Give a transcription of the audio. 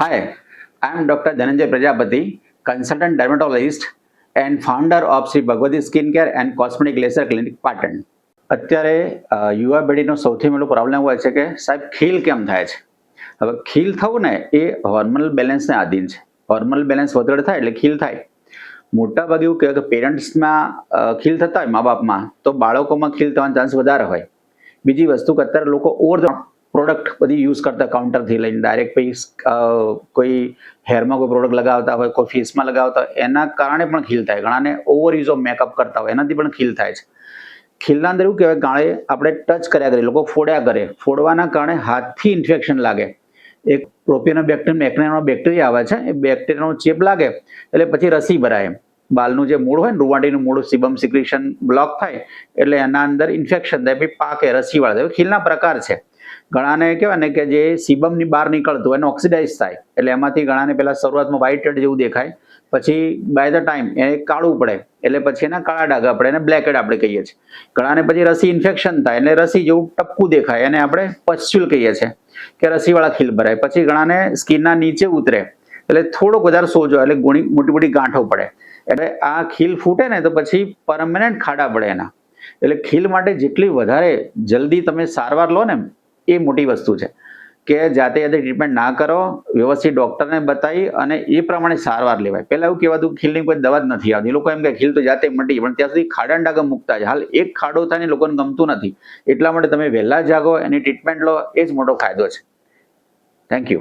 Hi, I am Dr. Dhananjay Prajapati, consultant dermatologist and founder of Sri Bhagwati Skincare and Cosmetic Laser Clinic, Patan અત્યારે યુવા પેઢીનો સૌથી મોટો problem હોય છે કે સાહેબ ખીલ કેમ થાય છે? હવે ખીલ થવું ને એ હોર્મોનલ બેલેન્સને આધીન છે. હોર્મોનલ બેલેન્સ વધારે થાય એટલે ખીલ થાય. મોટા ભાગે એવું કહેવાય કે પેરેન્ટ્સમાં ખીલ થતા હોય મા બાપમાં તો બાળકોમાં ખીલ થવાનો ચાન્સ વધારે હોય. બીજી વસ્તુ કે અત્યારે લોકો ઓવર પ્રોડક્ટ બધી યુઝ કરતા કાઉન્ટરથી લઈને ડાયરેક્ટ પછી કોઈ હેરમાં કોઈ પ્રોડક્ટ લગાવતા હોય, કોઈ ફેસમાં લગાવતા હોય, એના કારણે પણ ખીલ થાય. ઘણાને ઓવર યુઝ ઓફ મેકઅપ કરતા હોય, એનાથી પણ ખીલ થાય છે. ખીલના અંદર એવું કહેવાય, ગાળે આપણે ટચ કર્યા કરીએ લોકો ફોડ્યા કરે. ફોડવાના કારણે હાથથી ઇન્ફેક્શન લાગે. એક પ્રોપિયનો બેક્ટેરિયમ એકનેનો બેક્ટેરિયા આવે છે, એ બેક્ટેરિયાનો ચેપ લાગે, એટલે પછી રસી ભરાય. બાલનું જે મૂળ હોય ને રૂવાટીનું મૂળ સિબમ સિક્રિશન બ્લોક થાય, એટલે એના અંદર ઇન્ફેક્શન થાય, પછી પાકે રસી વાળે હવે ખીલના પ્રકાર છે. ઘણાને કહેવાય ને કે જે સીબમની બહાર નીકળતું એને ઓક્સિડાઇઝ થાય. એટલે એમાંથી ઘણાને પહેલાં શરૂઆતમાં વ્હાઇટ રેડ જેવું દેખાય. પછી બાય ધ ટાઈમ એ કાળું પડે. એટલે પછી એના કાળા ડાઘા પડે. એને બ્લેક આપણે કહીએ છીએ. ઘણાને પછી રસી ઇન્ફેક્શન થાય એટલે રસી જેવું ટપકું દેખાય. એને આપણે પસ્ચ્યુલ કહીએ છીએ કે રસીવાળા ખીલ ભરાય. પછી ઘણાને સ્કિનના નીચે ઉતરે. એટલે થોડોક વધારે સોજો એટલે ગુણી મોટી મોટી ગાંઠો પડે. એટલે આ ખીલ ફૂટે ને તો પછી પરમનન્ટ ખાડા પડે એના. એટલે ખીલ માટે જેટલી વધારે જલ્દી તમે સારવાર લો ને એ મોટી વસ્તુ છે કે જાતે જાતે ટ્રીટમેન્ટ ના કરો, વ્યવસ્થિત ડોક્ટરને બતાવી અને એ પ્રમાણે સારવાર લેવાય. પહેલા એવું કહેવાતું ખીલની કોઈ દવા જ નથી આવતી. લોકો એમ કે ખીલ તો જાતે મટી પણ ત્યાં સુધી ખાડા ડાગમ મૂકતા છે હાલ એક ખાડો થાય લોકોને ગમતું નથી. એટલા માટે તમે વહેલા જાગો, એની ટ્રીટમેન્ટ લો, એ જ મોટો ફાયદો છે. Thank you